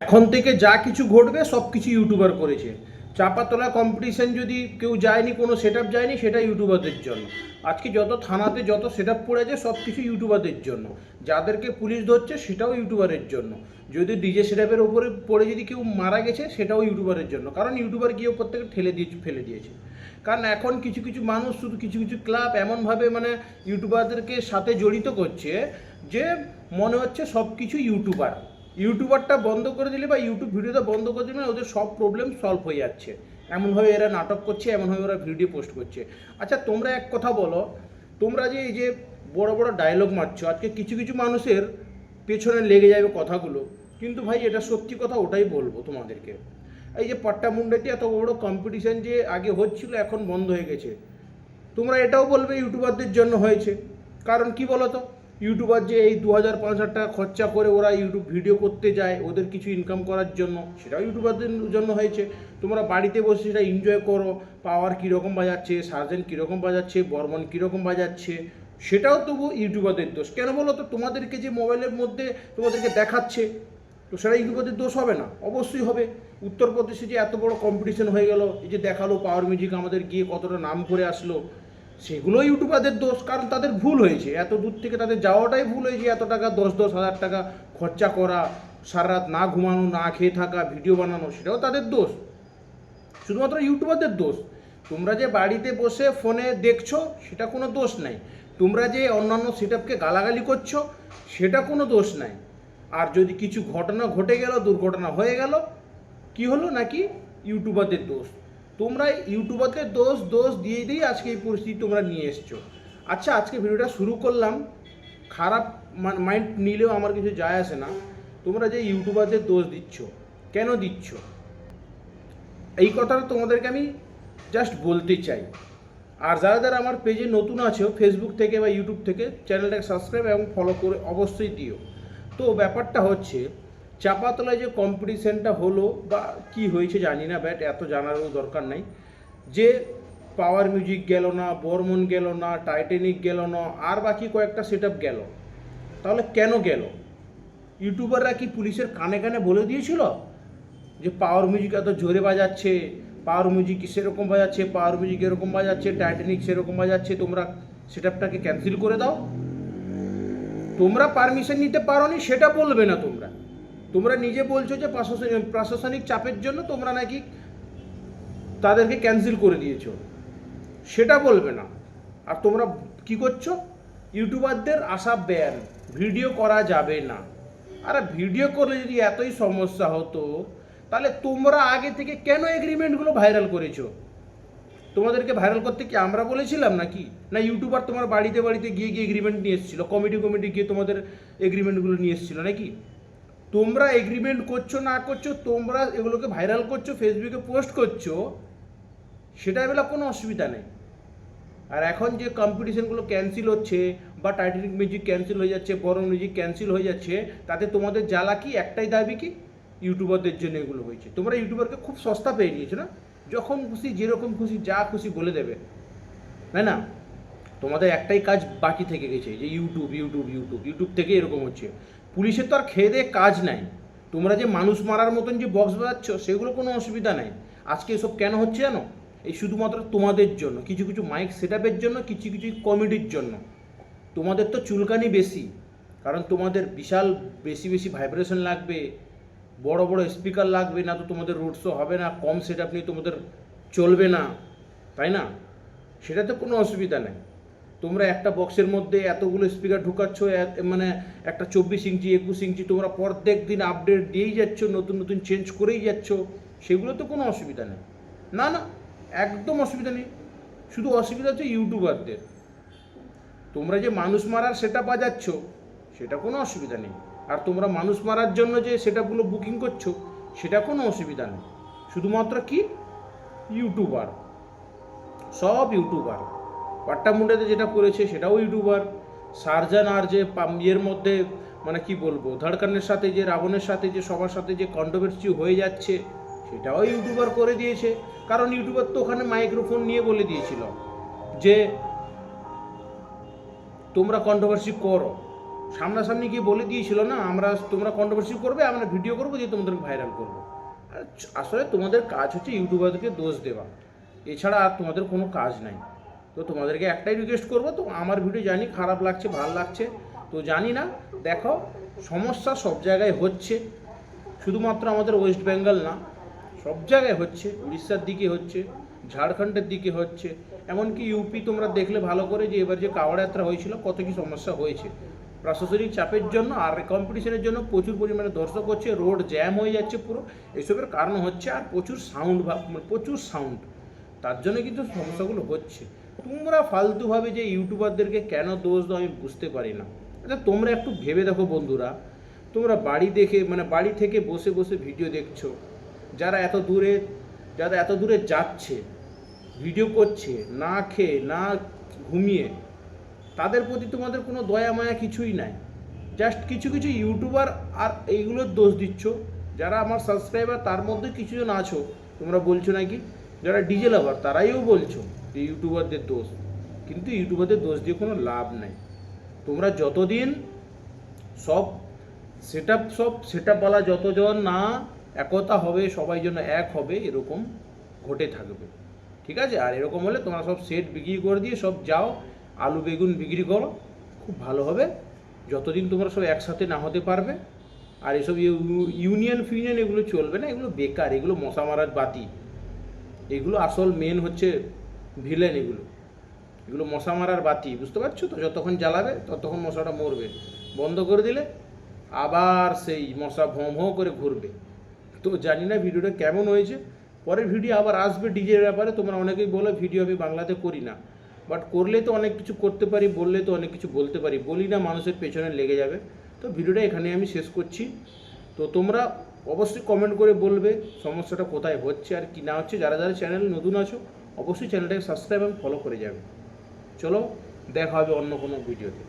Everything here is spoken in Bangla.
এখন থেকে যা কিছু ঘটবে, সব কিছু ইউটিউবার করেছে। চাপাতলা কম্পিটিশন যদি কেউ যায়নি, কোনো সেট যায়নি, সেটা ইউটিউবারদের জন্য। আজকে যত থানাতে যত সেট আপ পড়েছে সব কিছু ইউটিউবারদের জন্য। যাদেরকে পুলিশ ধরছে, সেটাও ইউটিউবারের জন্য। যদি ডিজে সেটআপের ওপরে পড়ে যদি কেউ মারা গেছে, সেটাও ইউটিউবারের জন্য। কারণ ইউটিউবার গিয়ে ওপর থেকে ঠেলে দিয়ে ফেলে দিয়েছে। কারণ এখন কিছু কিছু মানুষ, শুধু কিছু কিছু ক্লাব এমনভাবে মানে ইউটিউবারদেরকে সাথে জড়িত করছে যে মনে হচ্ছে সব কিছু ইউটিউবার ইউটিউবারটা বন্ধ করে দিলে বা ইউটিউব ভিডিওটা বন্ধ করে দিলে ওদের সব প্রবলেম সলভ হয়ে যাচ্ছে। এমনভাবে এরা নাটক করছে, এমনভাবে ওরা ভিডিও পোস্ট করছে। আচ্ছা তোমরা এক কথা বলো, তোমরা যে এই যে বড় বড় ডায়লগ মারছো, আজকে কিছু কিছু মানুষের পেছনে লেগে যাবে কথাগুলো, কিন্তু ভাই এটা সত্যি কথা ওটাই বলব তোমাদেরকে। এই যে পাট্টা মুন্ডাতে এত বড় কম্পিটিশান যে আগে হচ্ছিল, এখন বন্ধ হয়ে গেছে। তোমরা এটাও বলবে ইউটিউবারদের জন্য হয়েছে। কারণ কি বলো তো ইউটিউবার যে এই দু হাজার পাঁচ হাজার টাকা খরচা করে ওরা ইউটিউব ভিডিও করতে যায়, ওদের কিছু ইনকাম করার জন্য, সেটাও ইউটিউবারদের জন্য হয়েছে। তোমরা বাড়িতে বসে সেটা এনজয় করো পাওয়ার কীরকম বাজাচ্ছে সার্জেন কীরকম বাজাচ্ছে, বর্মন কীরকম বাজাচ্ছে, সেটাও তবু ইউটিউবারদের দোষ। কেন বলো তো, তোমাদেরকে যে মোবাইলের মধ্যে তোমাদেরকে দেখাচ্ছে, তো সেটা ইউটিউবারদের দোষ হবে না? অবশ্যই হবে। উত্তরপ্রদেশে যে এত বড় কম্পিটিশন হয়ে গেল, এই যে দেখাল পাওয়ার মিউজিক আমাদের গিয়ে কতটা নাম করে আসলো সেগুলো ইউটিউবারদের দোষ, কারণ তাদের ভুল হয়েছে। এত দূর থেকে তাদের যাওয়াটাই ভুল হয়েছে। এত টাকা, দশ দশ হাজার টাকা খরচা করা, সারা রাত না ঘুমানো, না খেয়ে থাকা, ভিডিও বানানো, সেটাও তাদের দোষ। শুধুমাত্র ইউটিউবারদের দোষ। তোমরা যে বাড়িতে বসে ফোনে দেখছ, সেটা কোনো দোষ নাই। তোমরা যে অন্যান্য সেটআপকে গালাগালি করছ, সেটা কোনো দোষ নাই। আর যদি কিছু ঘটনা ঘটে গেল, দুর্ঘটনা হয়ে গেল, কি হলো নাকি? ইউটিউবারদের দোষ। তোমরা ইউটিউবারদের দোষ দোষ দিয়ে দিয়ে আজকে এই পরিস্থিতি তোমরা নিয়ে এসছো। আচ্ছা আজকে ভিডিওটা শুরু করলাম। খারাপ মাইন্ড নিলেও আমার কিছু যায় আসে না। তোমরা যে ইউটিউবারদের দোষ দিচ্ছ, কেন দিচ্ছ? এই কথাটা তোমাদেরকে আমি জাস্ট বলতে চাই। আর যারা যারা আমার পেজে নতুন আছো ফেসবুক থেকে বা ইউটিউব থেকে চ্যানেলটাকে সাবস্ক্রাইব এবং ফলো করে অবশ্যই দিও। তো ব্যাপারটা হচ্ছে চাপাতলায় যে কম্পিটিশনটা হলো বা কি হয়েছে জানি না ব্যাট এত জানারও দরকার নাই। যে পাওয়ার মিউজিক গেল না, বর্মন গেল না টাইটানিক গেল না, আর বাকি কয়েকটা সেট গেল। তাহলে কেন গেল? ইউটিউবাররা কি পুলিশের কানে কানে বলে দিয়েছিল যে পাওয়ার মিউজিক এত জোরে বাজাচ্ছে পাওয়ার মিউজিক সেরকম বাজাচ্ছে পাওয়ার মিউজিক এরকম বাজাচ্ছে টাইটানিক সেরকম বাজাচ্ছে, তোমরা সেটআপটাকে ক্যান্সেল করে দাও। তোমরা পারমিশন নিতে পারোনি, সেটা বলবে না তোমরা। তোমরা নিজে বলছো যে প্রশাসনিক প্রশাসনিক চাপের জন্য তোমরা নাকি তাদেরকে ক্যান্সেল করে দিয়েছ। সেটা বলবে না। আর তোমরা কি করছ? ইউটিউবারদের আশা ব্যান ভিডিও করা যাবে না। আরে ভিডিও করলে যদি এতই সমস্যা হতো, তাহলে তোমরা আগে থেকে কেন এগ্রিমেন্টগুলো ভাইরাল করেছ? তোমাদেরকে ভাইরাল করতে কি আমরা বলেছিলাম নাকি? না ইউটিউবার তোমার বাড়িতে বাড়িতে গিয়ে গিয়ে এগ্রিমেন্ট নিয়ে এসেছিল কমিটি কমিটি গিয়ে তোমাদের এগ্রিমেন্টগুলো নিয়ে এসেছিল নাকি? তোমরা এগ্রিমেন্ট করছ, না করছ, তোমরা এগুলোকে ভাইরাল করছ ফেসবুকে পোস্ট করছ, সেটা বেলা কোনো অসুবিধা নেই। আর এখন যে কম্পিটিশনগুলো ক্যান্সেল হচ্ছে বা টাইটানিক মিউজিক ক্যান্সেল হয়ে যাচ্ছে বড় মিউজিক ক্যান্সেল হয়ে যাচ্ছে, তাতে তোমাদের জ্বালা কি? একটাই দাবি কি? ইউটিউবারদের জন্য এগুলো হয়েছে। তোমরা ইউটিউবারকে খুব সস্তা পেয়ে নিয়েছো না? যখন খুশি, যেরকম খুশি, যা খুশি বলে দেবে। তাই না? তোমাদের একটাই কাজ বাকি থেকে গেছে, যে ইউটিউব ইউটিউব ইউটিউব ইউটিউব থেকে এরকম হচ্ছে। পুলিশের তো আর খেয়ে দিয়ে কাজ নাই। তোমরা যে মানুষ মারার মতন যে বক্স বাজাচ্ছ, সেগুলো কোনো অসুবিধা নাই। আজকে এসব কেন হচ্ছে জানো? এই শুধুমাত্র তোমাদের জন্য, কিছু কিছু মাইক সেট জন্য, কিছু কিছু কমেডির জন্য। তোমাদের তো চুলকানি বেশি, কারণ তোমাদের বিশাল বেশি বেশি ভাইব্রেশন লাগবে, বড় বড় স্পিকার লাগবে, না তো তোমাদের রোড শো হবে না, কম সেট আপ নিয়ে তোমাদের চলবে না, তাই না? সেটাতে কোনো অসুবিধা নেই। তোমরা একটা বক্সের মধ্যে এতগুলো স্পিকার ঢুকাচ্ছ মানে একটা চব্বিশ ইঞ্চি, একুশ ইঞ্চি তোমরা প্রত্যেক দিন আপডেট দিয়েই যাচ্ছ, নতুন নতুন চেঞ্জ করেই যাচ্ছ। সেগুলো তো কোনো অসুবিধা নেই। না না, একদম অসুবিধা নেই। শুধু অসুবিধা হচ্ছে ইউটিউবারদের তোমরা যে মানুষ মারার সেটা বাজাচ্ছ, সেটা কোনো অসুবিধা নেই। আর তোমরা মানুষ মারার জন্য যে সেটাগুলো বুকিং করছ, সেটা কোনো অসুবিধা নেই। শুধুমাত্র কি? ইউটিউবার সব ইউটিউবার পাট্টা মুন্ডাতে যেটা করেছে সেটাও ইউটিউবার। সার্জান আর যে ইয়ের মধ্যে মানে কি বলব, ধড়কনের সাথে যে, রাবণের সাথে যে, সবার সাথে যে কন্ট্রোভার্সি হয়ে যাচ্ছে, সেটাও ইউটিউবার করে দিয়েছে। কারণ ইউটিউবার তো ওখানে মাইক্রোফোন নিয়ে বলে দিয়েছিল যে, তোমরা কন্ট্রোভার্সি করো। সামনাসামনি গিয়ে বলে দিয়েছিল না, আমরা, তোমরা কন্ট্রোভার্সি করবে, আমরা ভিডিও করব দিয়ে তোমাদেরকে ভাইরাল করব। আসলে তোমাদের কাজ হচ্ছে ইউটিউবারদেরকে দোষ দেওয়া। এছাড়া আর তোমাদের কোনো কাজ নাই। তো তোমাদেরকে একটাই রিকোয়েস্ট করব, তো আমার ভিডিও জানি খারাপ লাগছে, ভালো লাগছে, তো জানি না। দেখো, সমস্যা সব জায়গায় হচ্ছে, শুধুমাত্র আমাদের ওয়েস্ট বেঙ্গল না, সব জায়গায় হচ্ছে, উড়িষ্যার দিকে হচ্ছে, ঝাড়খণ্ডের দিকে হচ্ছে, এমনকি ইউপি তোমরা দেখলে ভালো করে যে এবার যে কাওয়াড় যাত্রা হয়েছিল, কত কি সমস্যা হয়েছে। প্রশাসনিক চাপের জন্য আর কম্পিটিশনের জন্য প্রচুর পরিমাণে দর্শক হচ্ছে রোড জ্যাম হয়ে যাচ্ছে পুরো, এসবের কারণ হচ্ছে আর প্রচুর সাউন্ড প্রচুর সাউন্ড তার জন্য কিন্তু সমস্যাগুলো হচ্ছে। তোমরা ফালতুভাবে যে ইউটিউবারদেরকে কেন দোষ দাও আমি বুঝতে পারি না। আচ্ছা তোমরা একটু ভেবে দেখো বন্ধুরা। তোমরা বাড়ি দেখে মানে বাড়ি থেকে বসে বসে ভিডিও দেখছ। যারা এত দূরে, যারা এত দূরে যাচ্ছে, ভিডিও করছে, না খেয়ে, না ঘুমিয়ে, তাদের প্রতি তোমাদের কোনো দয়া, মায়া কিছুই নাই। জাস্ট কিছু কিছু ইউটিউবার আর এইগুলোর দোষ দিচ্ছ। যারা আমার সাবস্ক্রাইবার, তার মধ্যে কিছুজন আছো, তোমরা বলছো নাকি? যারা ডিজে লাভার, তারাইও বলছো। যে ইউটিউবারদের দোষ। কিন্তু ইউটিউবারদের দোষ দিয়ে কোনো লাভ নাই। তোমরা যতদিন সব সেট সব সেট আপওয়ালা যতজন না একতা হবে, সবাই যেন এক হবে, এরকম ঘটে থাকবে। ঠিক আছে? আর এরকম হলে তোমরা সব সেট বিক্রি করে দিয়ে সব যাও, আলু, বেগুন বিক্রি করো, খুব ভালো হবে। যতদিন তোমরা সব একসাথে না হতে পারবে, আর এসব ইউনিয়ন, ফিউনিয়ন এগুলো চলবে না, এগুলো বেকার, এগুলো মশা মারার বাতি। এগুলো আসল মেন হচ্ছে ভিলেন এগুলো। এগুলো মশা মারার বাতি, বুঝতে পারছ তো? যতক্ষণ জ্বালাবে, ততক্ষণ মশাটা মরবে। বন্ধ করে দিলে আবার সেই মশা ভোঁ ভোঁ করে ঘুরবে। তো জানি না ভিডিওটা কেমন হয়েছে। পরের ভিডিও আবার আসবে ডিজের ব্যাপারে। তোমরা অনেকেই বলো, ভিডিও আমি বাংলাতে করি না। বাট করলে তো অনেক কিছু করতে পারি, বললে তো অনেক কিছু বলতে পারি। বলি না মানুষের পেছনে লেগে যাবে। তো ভিডিওটা এখানে আমি শেষ করছি। তো তোমরা অবশ্যই কমেন্ট করে বলবে, সমস্যাটা কোথায় হচ্ছে আর কি না হচ্ছে। যারা যারা চ্যানেল নতুন আছো অবশ্যই চ্যানেলটাকে সাবস্ক্রাইব এবং ফলো করে যাবে। চলো দেখা হবে অন্য কোনো ভিডিওতে